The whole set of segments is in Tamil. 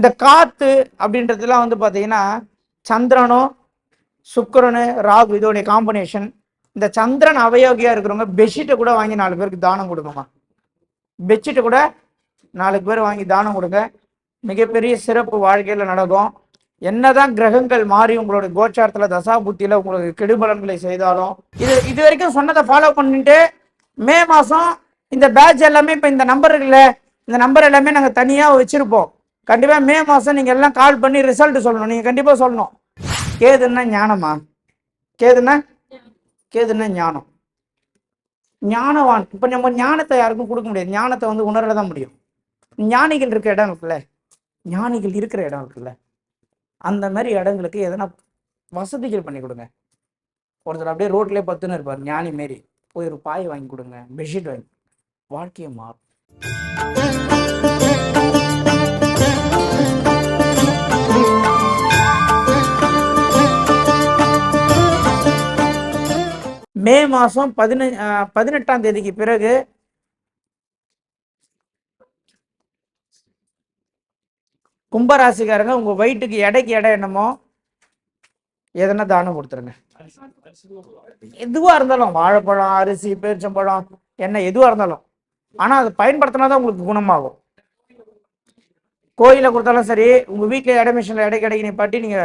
இந்த காத்து அப்படின்றதுலாம் வந்து பார்த்தீங்கன்னா சந்திரனும் சுக்கரனு ராகு இதோடைய காம்பினேஷன் இந்த சந்திரன் அவயோகியா இருக்கிறவங்க பெட்ஷீட்டை கூட வாங்கி நாலு பேருக்கு தானம் கொடுங்கம்மா. பெட்ஷீட்டை கூட நாலு பேர் வாங்கி தானம் கொடுங்க. மிகப்பெரிய சிறப்பு வாழ்க்கையில் நடக்கும். என்னதான் கிரகங்கள் மாறி உங்களோட கோச்சாரத்துல தசா புத்தியில உங்களுக்கு கெடுபலன்களை செய்தாலும் இது இது வரைக்கும் சொன்னதை ஃபாலோ பண்ணிட்டு மே மாசம் இந்த பேட்ச் எல்லாமே இப்ப இந்த நம்பர் இருக்குல்ல இந்த நம்பர் எல்லாமே நாங்க தனியா வச்சிருப்போம். கண்டிப்பாக மே மாதம் நீங்கள் எல்லாம் கால் பண்ணி ரிசல்ட் சொல்லணும். நீங்கள் கண்டிப்பாக சொல்லணும். கேதுன்னா ஞானமா? கேதுன்னா? கேதுன்னா ஞானம். ஞானவான். இப்போ நம்ம ஞானத்தை யாருக்கும் கொடுக்க முடியாது. ஞானத்தை வந்து உணர தான் முடியும். ஞானிகள் இருக்கிற இடம் இருக்குல்ல? ஞானிகள் இருக்கிற இடம் இருக்குல்ல? அந்த மாதிரி இடங்களுக்கு எதனா வசதிகள் பண்ணி கொடுங்க. ஒருத்தர் அப்படியே ரோட்லேயே பத்துன்னு இருப்பார். ஞானி மாரி. போய் ஒரு பாய் வாங்கி கொடுங்க. பெட்ஷீட் வாங்கி வாழ்க்கையை மாறும். மே மாதம் பதினஞ்சு பதினெட்டாம் தேதிக்கு பிறகு கும்பராசிக்காரங்க உங்க வயிற்றுக்கு எடைக்கு எடை என்னமோ எதனா தானம் கொடுத்துருங்க. எதுவா இருந்தாலும் வாழைப்பழம் அரிசி பேரிச்சம்பழம் என்ன எதுவா இருந்தாலும். ஆனா அதை பயன்படுத்தினா தான் உங்களுக்கு குணமாகும். கோயில கொடுத்தாலும் சரி உங்க வீட்டுல எடை மிஷின்ல எடை கிடைக்கணும் நிப்பாட்டி நீங்க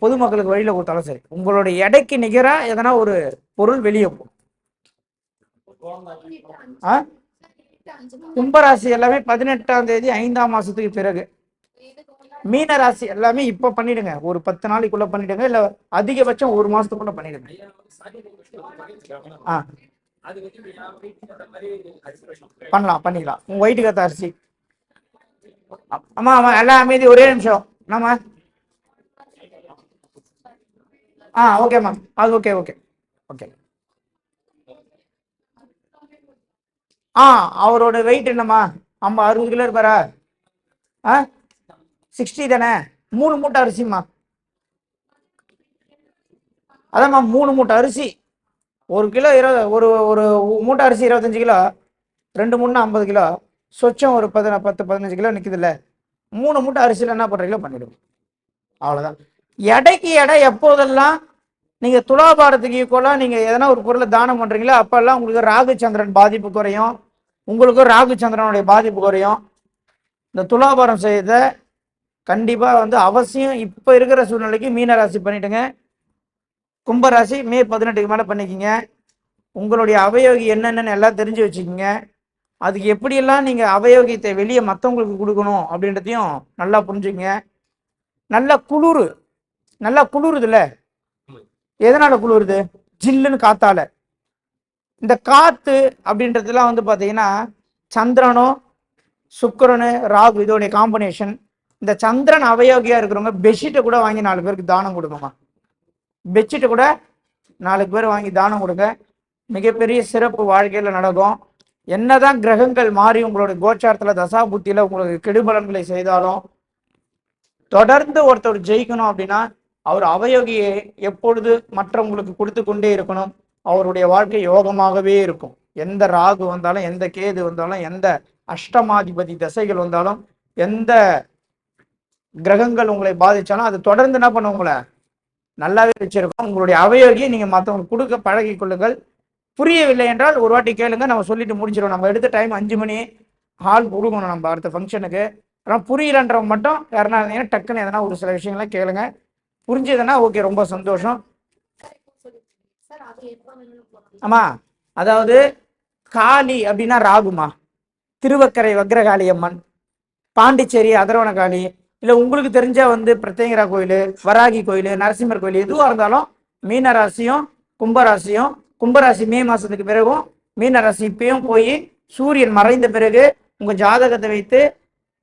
பொதுமக்களுக்கு வழியில கொடுத்தாலும் சரி. உங்களுடைய எடைக்கு நிகரா எதனா ஒரு பொருள் வெளியே போகும் ஆ? கும்பராசி எல்லாமே பதினெட்டாம் தேதி ஐந்தாம் மாசத்துக்கு பிறகு. மீன ராசி எல்லாமே இப்ப பண்ணிடுங்க. ஒரு பத்து நாளைக்குள்ள பண்ணிடுங்க. இல்ல அதிகபட்சம் ஒரு மாசத்துக்குள்ள பண்ணிடுங்க. ஆ. பண்ணலாம் பண்ணிக்கலாம். உங்க வயிற்றுக்கு கத்த அரிசி. ஆமா ஆமா எல்லாம் அமைதி. ஒரே நிமிஷம். நம்ம ஆ ஓகேம்மா அது ஓகே ஓகே ஓகே ஆ அவரோட வெயிட் என்னம்மா? ஐம்பது அறுபது கிலோ இருப்பாரா? ஆ சிக்ஸ்டி தானே? மூணு மூட்டை அரிசிம்மா. அதாம்மா மூணு மூட்டை அரிசி. ஒரு கிலோ இருபது ஒரு ஒரு மூட்டை அரிசி இருபத்தஞ்சு கிலோ ரெண்டு மூணு ஐம்பது கிலோ. சொச்சம் ஒரு பதின பத்து பதினஞ்சு கிலோ நிற்குதுல்ல மூணு மூட்டை அரிசியில் என்ன பண்ணுறீங்களோ பண்ணிவிடுவோம் அவ்வளோதான் எடைக்கு எடை எப்போதெல்லாம் நீங்கள் துலாபாரத்துக்கு ஈக்குவலாக நீங்கள் எதனா ஒரு பொருளை தானம் பண்ணுறீங்களோ அப்போல்லாம் உங்களுக்கு ராகுச்சந்திரன் பாதிப்பு குறையும். உங்களுக்கும் ராகுச்சந்திரனுடைய பாதிப்பு குறையும். இந்த துலாபாரம் செய்த கண்டிப்பாக வந்து அவசியம் இப்போ இருக்கிற சூழ்நிலைக்கு மீனராசி பண்ணிட்டுங்க. கும்பராசி மே பதினெட்டுக்கு மேலே பண்ணிக்கிங்க. உங்களுடைய அவயோகி என்னென்னு எல்லாம் தெரிஞ்சு வச்சுக்கோங்க. அதுக்கு எப்படியெல்லாம் நீங்கள் அவயோகியத்தை வெளியே மற்றவங்களுக்கு கொடுக்கணும் அப்படின்றதையும் நல்லா புரிஞ்சுக்கங்க. நல்ல குளிர். நல்லா குளிருதுல்ல? எதனால குளிருது ஜில்லுன்னு காத்தால. இந்த காத்து அப்படின்றதுலாம் வந்து பார்த்தீங்கன்னா சந்திரனும் சுக்கரனு ராகு இதோடைய காம்பினேஷன் இந்த சந்திரன் அவயோகியா இருக்கிறவங்க பெட்ஷீட்டை கூட வாங்கி நாலு பேருக்கு தானம் கொடுங்கம்மா. பெட்ஷீட்டை கூட நாலு பேர் வாங்கி தானம் கொடுங்க. மிகப்பெரிய சிறப்பு வாழ்க்கையில நடக்கும். என்னதான் கிரகங்கள் மாறி உங்களோட கோச்சாரத்துல தசா புத்தியில உங்களுக்கு கெடுபலன்களை செய்தாலும் தொடர்ந்து ஒருத்தர் ஜெயிக்கணும் அப்படின்னா அவர் அவயோகியை எப்பொழுது மற்றவங்களுக்கு கொடுத்து கொண்டே இருக்கணும் அவருடைய வாழ்க்கை யோகமாகவே இருக்கும். எந்த ராகு வந்தாலும் எந்த கேது வந்தாலும் எந்த அஷ்டமாதிபதி தசைகள் வந்தாலும் எந்த கிரகங்கள் உங்களை பாதிச்சாலும் அது தொடர்ந்து என்ன பண்ண உங்களை? நல்லாவே வச்சிருக்கோம். உங்களுடைய அவயோகியை நீங்கள் மற்றவங்களுக்கு கொடுக்க பழகி கொள்ளுங்கள். புரியவில்லை என்றால் ஒரு வாட்டி கேளுங்க நம்ம சொல்லிட்டு முடிஞ்சிடும் நம்ம எடுத்த டைம் அஞ்சு மணி ஹால் கொடுக்கணும் நம்ம அடுத்த ஃபங்க்ஷனுக்கு ஆனால் புரியலன்றவங்க மட்டும் யாருன்னா இருந்தீங்கன்னா டக்குன்னு எதனா ஒரு சில விஷயங்களை கேளுங்க. புரிஞ்சதுன்னா ஓகே ரொம்ப சந்தோஷம். ஆமா அதாவது காளி அப்படின்னா ராகுமா? திருவக்கரை வக்ரகாளி அம்மன் பாண்டிச்சேரி அதரவணகாளி இல்ல உங்களுக்கு தெரிஞ்ச வந்து பிரத்யங்கரா கோயில் வராகி கோயில் நரசிம்மர் கோயில் எதுவா இருந்தாலும் மீன ராசியும் கும்பராசியும் கும்பராசி மே மாசத்துக்கு பிறகும் மீன ராசி இப்பயும் போய் சூரியன் மறைந்த பிறகு உங்க ஜாதகத்தை வைத்து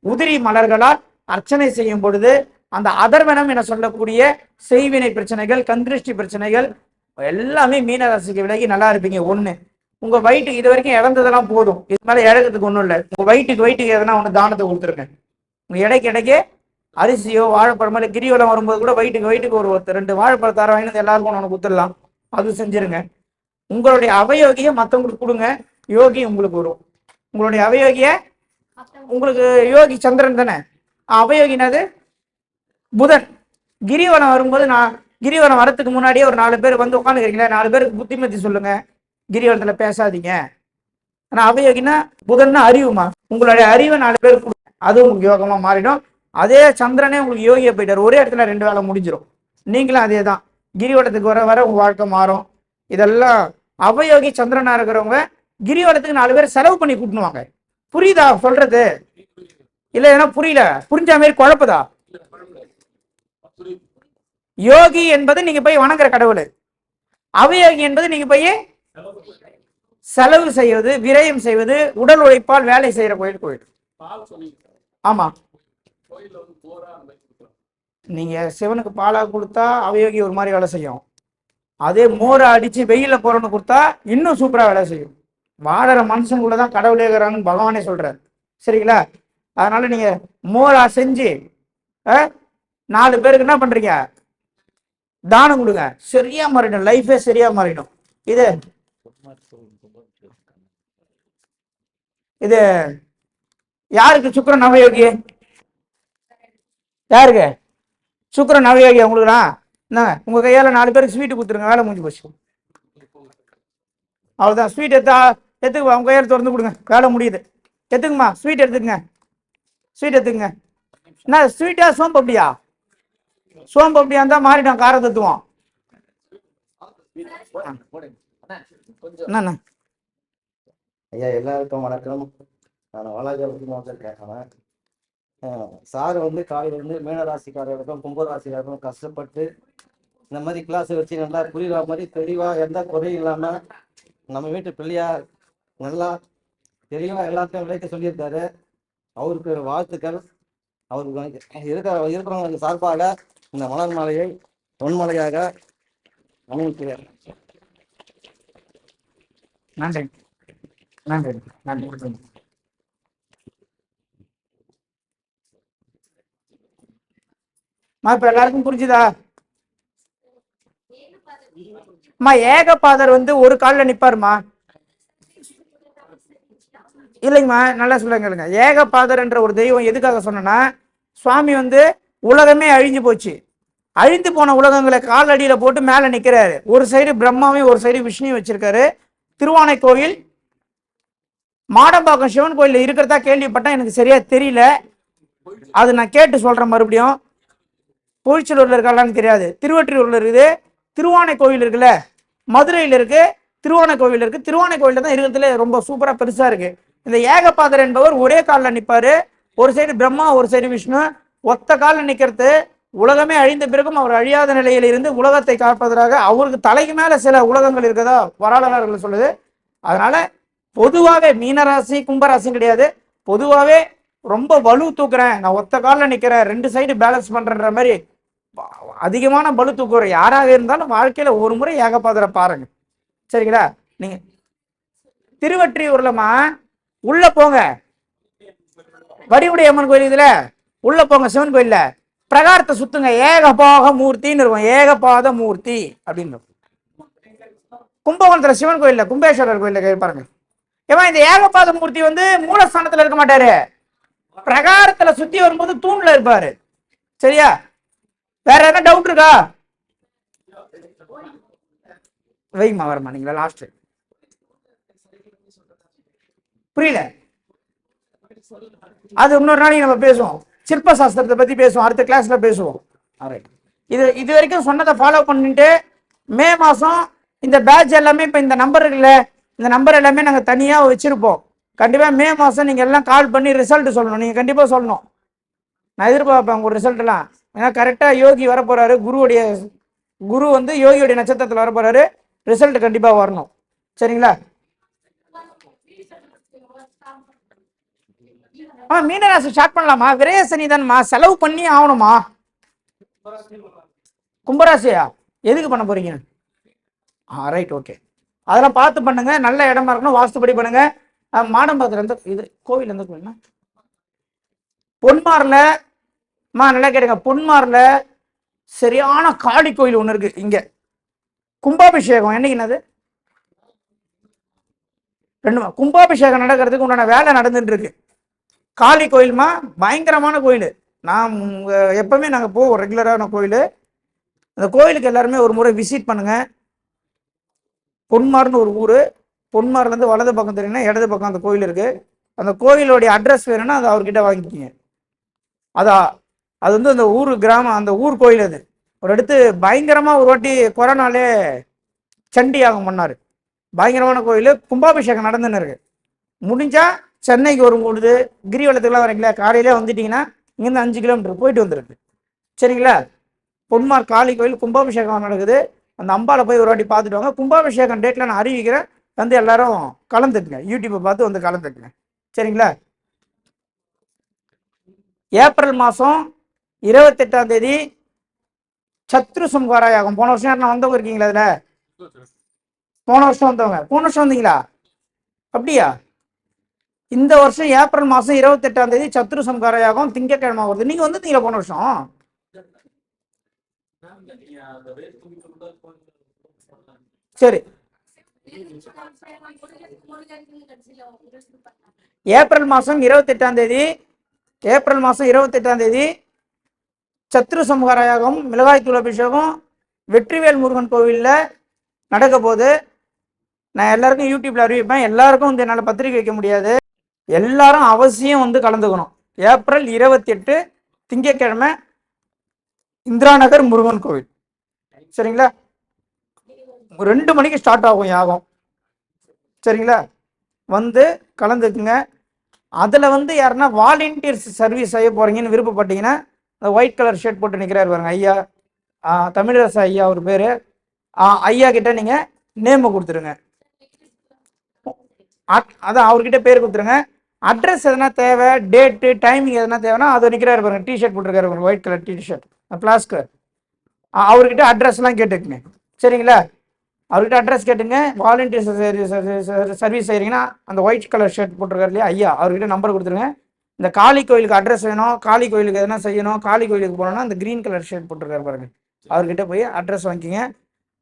உதிரி மலர்களால் அர்ச்சனை செய்யும் பொழுது அந்த அதர்வனம் என சொல்லக்கூடிய செய்வினை பிரச்சனைகள் கந்திருஷ்டி பிரச்சனைகள் எல்லாமே மீனராசிக்கு விலகி நல்லா இருப்பீங்க. ஒண்ணு உங்க வயிற்றுக்கு இது வரைக்கும் இழந்ததெல்லாம் போதும். இது மேல இழக்கிறதுக்கு ஒண்ணும் இல்லை. உங்க வயிற்றுக்கு வயிற்றுக்கு எதனா ஒண்ணு தானத்தை கொடுத்துருங்க. உங்க இடைக்கு இடைக்கே அரிசியோ வாழைப்பழமோ இல்லை கிரிவலம் வரும்போது கூட வயிற்றுக்கு வயிற்றுக்கு ஒரு ஒருத்தர் ரெண்டு வாழைப்பழ தர வாங்கினது எல்லாருக்கும் ஒன்று கொடுத்துடலாம். அது செஞ்சிருங்க. உங்களுடைய அவயோகியை மற்றவங்களுக்கு கொடுங்க. யோகி உங்களுக்கு வரும். உங்களுடைய அவயோகிய உங்களுக்கு யோகி சந்திரன் தானே. அவயோகினது புதன் கிரிவலம் வரும்போது நான் கிரிவலம் வரத்துக்கு முன்னாடியே ஒரு நாலு பேர் வந்து உட்காந்துக்கிறீங்களா நாலு பேருக்கு புத்திமதி சொல்லுங்க. கிரிவலத்தில் பேசாதீங்க. ஆனால் அவயோகினா புதன்னா அறிவுமா? உங்களுடைய அறிவை நாலு பேர் கொடு- அது உங்களுக்கு யோகமா மாறிடும். அதே சந்திரனே உங்களுக்கு யோகியா போயிட்டார். ஒரே இடத்துல ரெண்டு வேலை முடிஞ்சிடும் நீங்களும் அதே தான் கிரிவலத்துக்கு வர வர உங்க வாழ்க்கை மாறும். இதெல்லாம் அவயோகி சந்திரனா இருக்கிறவங்க கிரிவலத்துக்கு நாலு பேர் செலவு பண்ணி கூட்டணுவாங்க புரியுதா? சொல்றது. இல்ல ஏன்னா புரியல. புரிஞ்ச மாதிரி குழப்புதா? யோகி என்பது நீங்க போய் வணங்குற கடவுள். அவயோகி என்பது நீங்க போய் செலவு செய்வது விரயம் செய்வது உடல் உழைப்பால் வேலை செய்யற கோயில் கோயில். ஆமா. நீங்க சிவனுக்கு பாலா கொடுத்தா அவயோகி ஒரு மாதிரி வேலை செய்யும். அதே மோரை அடிச்சு வெயில போறவனு கொடுத்தா இன்னும் சூப்பரா வேலை செய்யும். வாழற மனுஷனுக்குள்ள தான் கடவுளே இருக்கிறாங்கன்னு பகவானே சொல்றாரு. சரிங்களா? அதனால நீங்க மோரா செஞ்சு நாலு பேருக்கு என்ன பண்றீங்க? தானம் கொடுங்க. சரியா மாறிடும் லைஃபே சரியா மாறிடும் இது இது யாருக்கு சுக்கிரன் நவயோகி யாருக்கு? சுக்கிரன் நவயோகி உங்களுக்குண்ணா என்ன உங்க கையால நாலு பேருக்கு ஸ்வீட்டு கொடுத்துருங்க. வேலை முடிஞ்சு போச்சு. அவ்வளவுதான். ஸ்வீட் எடுத்தா எடுத்துக்குமா உங்க கையால திறந்து கொடுங்க. வேலை முடியுது. எடுத்துக்குமா? ஸ்வீட் எடுத்துக்கங்க. ஸ்வீட் எடுத்துக்கங்க. என்ன ஸ்வீட்டா சோம்பு அப்படியா? சோம்பு அப்படியா இருந்தா மாறிடும் கார தத்துவம் என்னண்ணா ஐயா எல்லாருக்கும் வணக்கம். நான் வாலாஜாபுரத்துக்கு வந்திருக்கேன் சார் வந்து காலையில இருந்து மீனராசிக்காரர்களுக்கும் கும்பராசிக்காரர்களுக்கும் கஷ்டப்பட்டு இந்த மாதிரி கிளாஸ் வச்சு நல்லா புரியுற மாதிரி தெளிவாக எந்த குறையும் இல்லாமல் நம்ம வீட்டு பிள்ளையார் நல்லா தெளிவாக எல்லாத்தையும் விளைக்க சொல்லியிருக்காரு. அவருக்கு வாழ்த்துக்கள். அவருக்கு இருக்கிற இருக்கிறவங்களுக்கு சார்பாக இந்த மலர் மாலையை பொன்மலையாக அமைக்கிறேன் நன்றி. நன்றி. நன்றி. அம்மா இப்ப எல்லாருக்கும் புரிஞ்சுதா? அம்மா ஏகபாதர் வந்து ஒரு காலில் நிப்பாருமா? இல்லைங்கம்மா நல்லா சொல்லுங்க. ஏகபாதர் என்ற ஒரு தெய்வம் எதுக்காக சொன்னேன்னா சுவாமி வந்து உலகமே அழிஞ்சு போச்சு. அழிந்து போன உலகங்களை காலடியில போட்டு மேலே நிற்கிறாரு ஒரு சைடு பிரம்மாவையும் ஒரு சைடு விஷ்ணுவையும் வச்சிருக்காரு. திருவானை கோயில் மாடம்பாக்கம் சிவன் கோயில் இருக்கிறதா கேள்விப்பட்டேன் எனக்கு சரியா தெரியல. அது நான் கேட்டு சொல்கிறேன் மறுபடியும். பொழிச்சலூர்ல இருக்காளான்னு தெரியாது. திருவற்றியூரில் இருக்குது. திருவானை கோவில் இருக்குல்ல? மதுரையில் இருக்கு. திருவானை கோவில் இருக்கு. திருவானை கோயில்ல தான் இருக்கிறதுல ரொம்ப சூப்பராக பெருசாக இருக்கு. இந்த ஏகபாதர் என்பவர் ஒரே காலில் நிற்பார் ஒரு சைடு பிரம்மா ஒரு சைடு விஷ்ணு. ஒத்த காலில் நிற்கிறது உலகமே அழிந்த பிறகும் அவர் அழியாத நிலையில் இருந்து உலகத்தை காப்பதற்காக அவருக்கு தலைக்கு மேலே சில உலகங்கள் இருக்கதா வரலாறுகள் சொல்லுது. அதனால பொதுவாகவே மீனராசி கும்பராசியும் கிடையாது. பொதுவாகவே ரொம்ப வலு தூக்குறேன். நான் ஒத்த காலில் நிற்கிறேன் ரெண்டு சைடு பேலன்ஸ் பண்ணுறன்ற மாதிரி அதிகமான பலு தூக்குற யாராக இருந்தாலும் வாழ்க்கையில் ஒரு முறை ஏகபாதரை பாருங்க. சரிங்களா? நீங்க திருவற்றியூர்லமா உள்ள போங்க. வடிவுடைய அம்மன் கோயில் இதுல. உள்ள போங்க சிவன் கோயில்ல. பிரகாரத்தை சுத்துங்க. ஏகபாக மூர்த்தின்னு இருக்கும். ஏகபாத மூர்த்தி அப்படின்னு இருக்கும். கும்பகோணத்துல சிவன் கோயில்ல கும்பேஸ்வரர் கோயில்ல பாருங்க. ஏமா இந்த ஏகபாத மூர்த்தி வந்து மூலஸ்தானத்துல இருக்க மாட்டாரு. பிரகாரத்துல சுத்தி வரும்போது தூண்ல இருப்பாரு. சரியா? வேற எதனா டவுட் இருக்கா? வைமா வரமா நீங்களா லாஸ்ட் புரியல. அது இன்னொரு நாளைக்கு நம்ம பேசுவோம். சிற்ப சாஸ்திரத்தை பத்தி பேசுவோம். அடுத்த கிளாஸ்ல பேசுவோம். இது இது வரைக்கும் சொன்னதை ஃபாலோ பண்ணிட்டு மே மாசம் இந்த பேட்ச் எல்லாமே இப்ப இந்த நம்பர் இருக்குல்ல இந்த நம்பர் எல்லாமே நாங்க தனியா வச்சிருப்போம். கண்டிப்பா மே மாசம் நீங்க எல்லாம் கால் பண்ணி ரிசல்ட் சொல்லணும். நீங்க கண்டிப்பா சொல்லணும். நான் எதிர்பார்ப்பேன் உங்க ரிசல்ட் எல்லாம். ஏன்னா கரெக்டா யோகி வர போறாரு குருவுடைய குரு வந்து யோகியுடைய நட்சத்திரத்தில் வர போறாரு ரிசல்ட் கண்டிப்பா வரணும். சரிங்களா? ஆ மீனராசி ஸ்டார்ட் பண்ணலாமா? விரய சனிதான்மா செலவு பண்ணி ஆகணுமா? கும்பராசியா? எதுக்கு பண்ண போறீங்க? ஆ ரைட் ஓகே அதெல்லாம் பார்த்து பண்ணுங்க. நல்ல இடமா இருக்கணும். வாஸ்துபடி பண்ணுங்க. ஆ, மாடம்பாக்கத்துல எந்த இது கோவில் எந்த கோவில்னா? பொன்மார்ல மா நல்லா கேட்டுங்க பொன்மார்ல சரியான காளி கோயில் ஒன்று இருக்கு. இங்க. கும்பாபிஷேகம். என்னைக்கு என்னது? ரெண்டு கும்பாபிஷேகம் நடக்கிறதுக்கு உண்டான வேலை நடந்துட்டு இருக்கு. காளி கோயில்மா? பயங்கரமான கோயில். நான் எப்பவுமே நாங்கள் போவோம் ரெகுலரான கோயில். அந்த கோயிலுக்கு எல்லாருமே ஒரு முறை விசிட் பண்ணுங்க. பொன்மார்னு ஒரு ஊர். பொன்மார்லேருந்து வலது பக்கம் தெரியுங்கன்னா இடது பக்கம் அந்த கோயில் இருக்கு. அந்த கோயிலுடைய அட்ரஸ் வேணும்னா அதை அவர்கிட்ட வாங்கிக்கிங்க. அதா அது வந்து அந்த ஊர் கிராமம் அந்த ஊர் கோயில் அது. ஒரு இடத்து பயங்கரமாக ஒரு வாட்டி கொரோனாலே சண்டி யாகம் பண்ணார். பயங்கரமான கோயில். கும்பாபிஷேகம் நடந்துன்னு இருக்கு. முடிஞ்சால் சென்னைக்கு வரும் பொழுது கிரிவலத்துக்குலாம் வரீங்களா? காலையிலே வந்துட்டீங்கன்னா இங்கேருந்து அஞ்சு கிலோமீட்டர் போயிட்டு வந்துருக்கு சரிங்களா? பொன்மார் காளி கோயில் கும்பாபிஷேகம் நடக்குது. அந்த அம்பாவை போய் ஒரு வாட்டி பார்த்துட்டு வாங்க. கும்பாபிஷேகம் டேட்டில் நான் அறிவிக்கிறேன். வந்து எல்லாரும் கலந்துக்குங்க. யூடியூப்பை பார்த்து வந்து கலந்துக்குங்க. சரிங்களா? ஏப்ரல் மாதம் இருபத்தெட்டாம் தேதி சத்ரு சம்ஹார யாகம் போன வருஷம் யாரும் வந்தவங்க இருக்கீங்களா அதில்? போன வருஷம் வந்தவங்க. போன வருஷம் வந்தீங்களா? அப்படியா? இந்த வருஷம் ஏப்ரல் மாதம் இருபத்தெட்டாம் தேதி சத்ரு சம்கார யாகம் திங்கட்கிழமை வருது. நீங்கள் வந்துட்டீங்களா போன வருஷம்? சரி. ஏப்ரல் மாதம் இருபத்தெட்டாம் தேதி ஏப்ரல் மாதம் இருபத்தெட்டாம் தேதி சத்ரு சம்ஹார யாகம் மிளகாய் தூள் அபிஷேகம் வெற்றிவேல் முருகன் கோவிலில் நடக்க போது நான் எல்லாருக்கும் யூடியூப்ல அறிவிப்பேன். எல்லாருக்கும் வந்து என்னால் பத்திரிக்கை வைக்க முடியாது. எல்லாரும் அவசியம் வந்து கலந்துக்கணும். ஏப்ரல் இருபத்தி எட்டு திங்கக்கிழமை இந்திரா நகர் முருகன் கோவில். சரிங்களா? ரெண்டு மணிக்கு ஸ்டார்ட் ஆகும் யாகம். சரிங்களா? வந்து கலந்துக்குங்க. அதில் வந்து யாருன்னா வாலண்டியர்ஸ் சர்வீஸ் செய்ய போகிறீங்கன்னு விருப்பப்பட்டீங்கன்னா அந்த ஒயிட் கலர் ஷர்ட் போட்டு நிற்கிறாரு பாருங்க ஐயா. ஆ, தமிழரசு ஐயா ஒரு பேர். ஐயா கிட்ட நீங்கள் நேமை கொடுத்துருங்க. அதான் அவர்கிட்ட பேர் கொடுத்துருங்க. அட்ரஸ் எதனா தேவை டேட்டு டைமிங் எதனா தேவைன்னா அது நிற்கிறாரு பாருங்க டிஷர்ட் போட்டிருக்காரு பாருங்க ஒயிட் கலர் டிஷர்ட் பிளாஸ்க்கு அவர்கிட்ட அட்ரஸ்லாம் கேட்டுக்குங்க. சரிங்களா? அவர்கிட்ட அட்ரஸ் கேட்டுங்க வாலண்டியர் சர்வீஸ் செய்கிறீங்கன்னா அந்த ஒயிட் கலர் ஷர்ட் போட்டிருக்காரு இல்லையா? ஐயா அவர்கிட்ட நம்பர் கொடுத்துருங்க. இந்த காளி கோயிலுக்கு அட்ரஸ் வேணும் காளி கோயிலுக்கு எதனா செய்யணும் காளி கோயிலுக்கு போனோம்னா அந்த க்ரீன் கலர் ஷர்ட் போட்டிருக்காரு பாருங்க. அவர்கிட்ட போய் அட்ரஸ் வாங்கிக்கிங்க.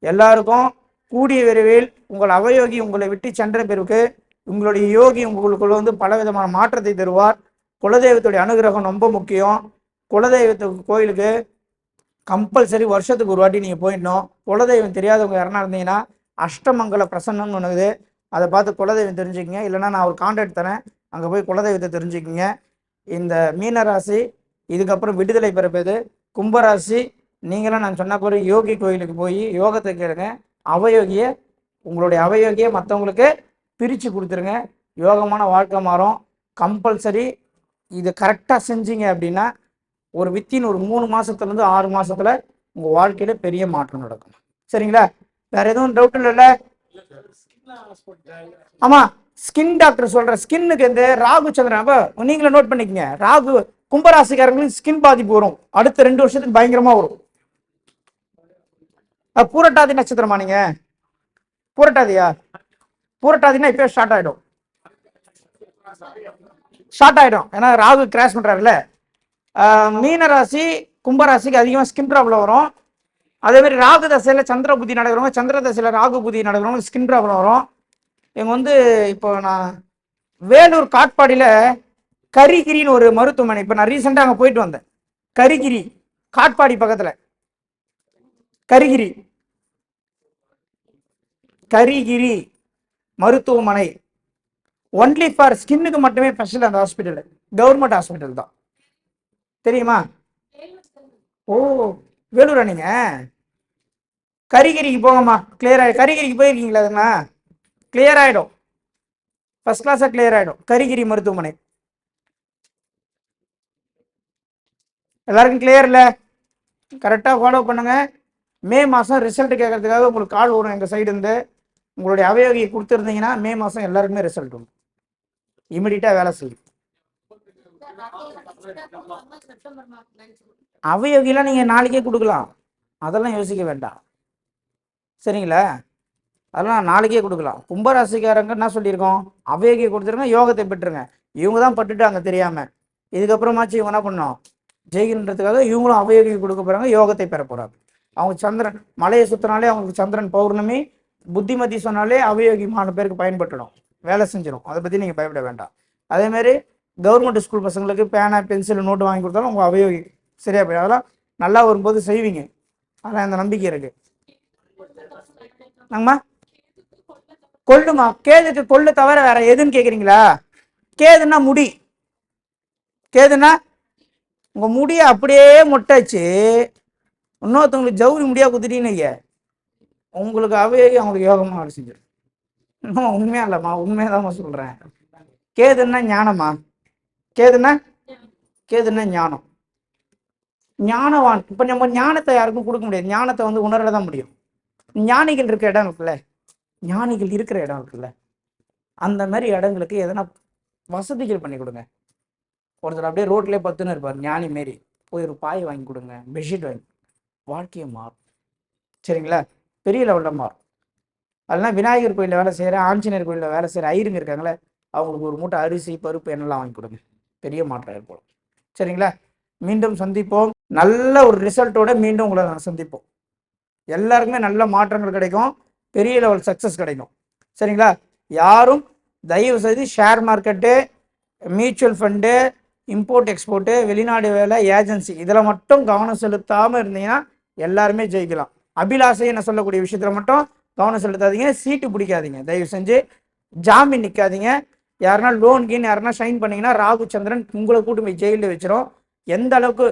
எல்லாருக்கும் கூடிய விரைவில் உங்கள் அவயோகி உங்களை விட்டு சென்ற பிறகு உங்களுடைய யோகி உங்களுக்குள்ள வந்து பல விதமான மாற்றத்தை தருவார். குலதெய்வத்துடைய அனுகிரகம் ரொம்ப முக்கியம். குலதெய்வத்துக்கு கோயிலுக்கு கம்பல்சரி வருஷத்துக்கு ஒரு வாட்டி நீங்கள் போயிடணும். குலதெய்வம் தெரியாதவங்க யாரா இருந்தீங்கன்னா அஷ்டமங்கல பிரசன்னம்னு ஒன்று அதை பார்த்து குலதெய்வம் தெரிஞ்சுக்கங்க. இல்லைன்னா நான் ஒரு கான்டாக்ட் தரேன். அங்கே போய் குலதெய்வத்தை தெரிஞ்சுக்கங்க. இந்த மீனராசி இதுக்கப்புறம் விடுதலை பிறப்பது கும்பராசி நீங்களும் நான் சொன்ன பிறகு யோகி கோயிலுக்கு போய் யோகத்தை கேளுங்க. அவயோகியை உங்களுடைய அவயோகியை மற்றவங்களுக்கு பிரித்து கொடுத்துருங்க. யோகமான வாழ்க்கை மாறும். கம்பல்சரி இது கரெக்டாக செஞ்சீங்க அப்படின்னா ஒரு வித்தின் ஒரு மூணு மாதத்துலேருந்து ஆறு மாசத்துல உங்க வாழ்க்கையில பெரிய மாற்றம் நடக்கும். சரிங்களா? வேற எதுவும் டவுட் இல்லைல்ல ஆமா ஸ்கின் டாக்டர் சொல்ற ஸ்கின்னுக்கு இந்த ராகு சந்திரன். அப்ப நீங்களும் நோட் பண்ணிக்கங்க. ராகு கும்பராசிக்காரங்களுக்கு ஸ்கின் பாதிப்பு வரும். அடுத்த ரெண்டு வருஷத்துக்கு பயங்கரமாக வரும். பூரட்டாதி நட்சத்திரமா நீங்க? பூரட்டாதியா? பூரட்டாதினா இப்பயே ஸ்டார்ட் ஆயிடும். ஸ்டார்ட் ஆயிடும். ஏன்னா ராகு கிராஷ் பண்றாருல்ல. மீன ராசி கும்பராசிக்கு அதிகமாக ஸ்கின் ப்ராப்ளம் வரும். அதே மாதிரி ராகு தசையில் சந்திர புத்தி நடக்கிறவங்க சந்திர தசையில் ராகு புத்தி நடக்கிறவங்க ஸ்கின் ப்ராப்ளம் வரும். இவங்க வந்து இப்போ நான் வேலூர் காட்பாடியில் கரிகிரின்னு ஒரு மருத்துவமனை இப்போ நான் ரீசெண்டாக அங்கே போயிட்டு வந்தேன். கரிகிரி காட்பாடி பக்கத்தில். கரிகிரி. கரிகிரி. மருத்துவமனை. ஒன்லி ஃபார் ஸ்கின்னுக்கு மட்டுமே ஸ்பெஷல் அந்த ஹாஸ்பிட்டல் கவர்மெண்ட் ஹாஸ்பிட்டல் தான். தெரியுமா? ஓ வேலூரா நீங்க? கரிகிரிக்கு போங்கம்மா. கிளியர் ஆகி கரிகிரிக்கு போயிருக்கீங்களா அதுங்களா கிளியர் ஆகிடும் ஃபர்ஸ்ட் கிளாஸாக கிளியர் ஆகிடும் கரிகிரி மருத்துவமனை. எல்லாருக்கும் கிளியர் இல்லை? கரெக்டாக ஃபாலோ பண்ணுங்க. மே மாதம் ரிசல்ட் கேட்கறதுக்காக உங்களுக்கு கால் வரும் எங்கள் சைடு இருந்து. உங்களுடைய அவயோகியை கொடுத்துருந்தீங்கன்னா மே மாதம் எல்லாருக்குமே ரிசல்ட் உண்டு. இமிடியட்டாக வேலை செய்யும். அவயோகிலாம் நீங்கள் நாளைக்கே கொடுக்கலாம். அதெல்லாம் யோசிக்க வேண்டாம். சரிங்களா? அதெல்லாம் நாளைக்கே கொடுக்கலாம். கும்பராசிக்காரங்க என்ன சொல்லியிருக்கோம்? அவயோகியை கொடுத்துருங்க யோகத்தை பெற்றுருங்க. இவங்க தான் பட்டுட்டாங்க தெரியாமல் இதுக்கப்புறமாச்சு இவங்க என்ன பண்ணோம் ஜெயிக்கின்றதுக்காக இவங்களும் அவயோகி கொடுக்க போகிறாங்க யோகத்தை பெற போகிறாங்க அவங்க சந்திரன் மலையை சுற்றினாலே அவங்களுக்கு சந்திரன் பௌர்ணமி புத்திமதி சொன்னாலே அவயோகிமான பேருக்கு பயன்பட்டுடும். வேலை செஞ்சிடும் அதை பற்றி நீங்கள் பயப்பட வேண்டாம். அதேமாரி கவர்மெண்ட் ஸ்கூல் பசங்களுக்கு பேனா பென்சில் நோட்டு வாங்கி கொடுத்தாலும் உங்கள் அவயோகி சரியாக போயிடும். அதெல்லாம் நல்லா வரும்போது செய்வீங்க. அதான் இந்த நம்பிக்கை இருக்கு. நாங்கம்மா கொள்ளுமா கேதுக்கு கொள்ளு தவிர வேற எதுன்னு கேட்குறீங்களா கேதுன்னா முடி. கேதுன்னா உங்கள் முடியை அப்படியே மொட்டாச்சு இன்னொருத்தவங்களுக்கு ஜவுரி முடியா குத்துட்டீங்கன்னு உங்களுக்காகவே உங்களுக்கு அவங்களுக்கு யோகமாக வேலை செஞ்சிடும் இன்னும் உண்மையா இல்லைம்மா உண்மையாதாம்மா சொல்கிறேன் கேதுன்னா ஞானமா? கேதுன்னா? கேதுன்னா ஞானம். ஞானவான் இப்போ நம்ம ஞானத்தை யாருக்கும் கொடுக்க முடியாது. ஞானத்தை வந்து உணர தான் முடியும். ஞானிகள் இருக்கிற இடம் இருக்குல்ல? ஞானிகள் இருக்கிற இடம் இருக்குல்ல? அந்த மாதிரி இடங்களுக்கு எதனா வசதிகள் பண்ணி கொடுங்க. ஒருத்தர் அப்படியே ரோட்லேயே பத்துன்னு இருப்பார் ஞானி மாரி. போய் ஒரு பாய் வாங்கி கொடுங்க பெட்ஷீட் வாங்கி வாழ்க்கையை மாறும். சரிங்களா? பெரிய லெவலில் மாறும். அதெல்லாம் விநாயகர் கோயிலில் வேலை செய்கிற ஆஞ்சநேயர் கோயிலில் வேலை செய்கிற ஐயருங்க இருக்காங்களே அவங்களுக்கு ஒரு மூட்டை அரிசி பருப்பு என்னெல்லாம் வாங்கி கொடுங்க. பெரிய மாற்றம் ஏற்படும். சரிங்களா? மீண்டும் சந்திப்போம். நல்ல ஒரு ரிசல்ட்டோட மீண்டும் உங்களை நான் சந்திப்போம். எல்லாருக்குமே நல்ல மாற்றங்கள் கிடைக்கும். பெரிய லெவல் சக்ஸஸ் கிடைக்கும். சரிங்களா? யாரும் தயவு செய்து share market mutual fund import export வெளிநாடு வேலை ஏஜென்சி இதில் மட்டும் கவனம் செலுத்தாமல் இருந்தீங்கன்னா எல்லாருமே ஜெயிக்கலாம். அபிலாசை என்ன சொல்லக்கூடிய விஷயத்தில் மட்டும் கவனம் செலுத்தாதீங்க சீட்டு பிடிக்காதீங்க. தயவு செஞ்சு ஜாமீன் நிற்காதீங்க யாருன்னா லோன் கீன் யாருன்னா சைன் பண்ணீங்கன்னா ராகு சந்திரன் உங்களை கூட்டு போய் ஜெயிலில் வச்சிரும். எந்த அளவுக்கு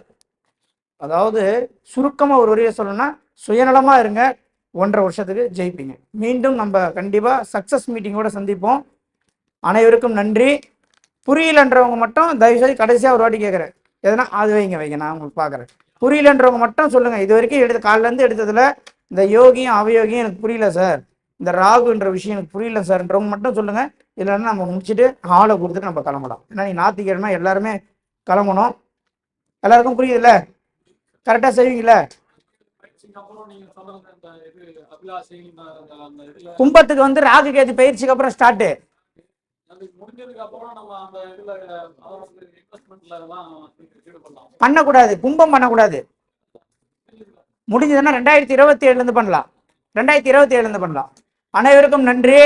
அதாவது சுருக்கமாக ஒரு வரியை சொல்லணும்னா சுயநலமாக இருங்க. ஒன்றரை வருஷத்துக்கு ஜெயிப்பீங்க. மீண்டும் நம்ம கண்டிப்பாக சக்ஸஸ் மீட்டிங்கோட சந்திப்போம். அனைவருக்கும் நன்றி. புரியலன்றவங்க மட்டும் தயவுசெய்து கடைசியாக ஒரு வாட்டி கேட்குறேன் எதனா அது வைங்க வைங்க நான் உங்களுக்கு பார்க்குறேன் புரியலன்றவங்க மட்டும் சொல்லுங்கள் இது வரைக்கும் எடுத்து காலிலேருந்து எடுத்ததில் இந்த யோகியும் அவயோகியும் எனக்கு புரியல சார். இந்த ராகுன்ற விஷயம் எனக்கு புரியல சார்ன்றவங்க மட்டும் சொல்லுங்கள் இல்லைன்னா நம்ம முடிச்சுட்டு ஆளை கொடுத்துட்டு நம்ம கிளம்பலாம். ஏன்னா நீ ஞாத்திக்கிழமை எல்லாருமே கிளம்பணும். எல்லாருக்கும் புரியுதுல்ல? கரெக்டாக செய்வீங்கள கும்பத்துக்கு வந்து ராகு கேது பயிற்சிக்கு அப்புறம் ஸ்டார்ட்டு பண்ணக்கூடாது கும்பம் பண்ணக்கூடாது. முடிஞ்சதுன்னா ரெண்டாயிரத்தி இருபத்தி ஏழுலேருந்து பண்ணலாம். ரெண்டாயிரத்தி இருபத்தி ஏழுலேருந்து பண்ணலாம். அனைவருக்கும் நன்றி.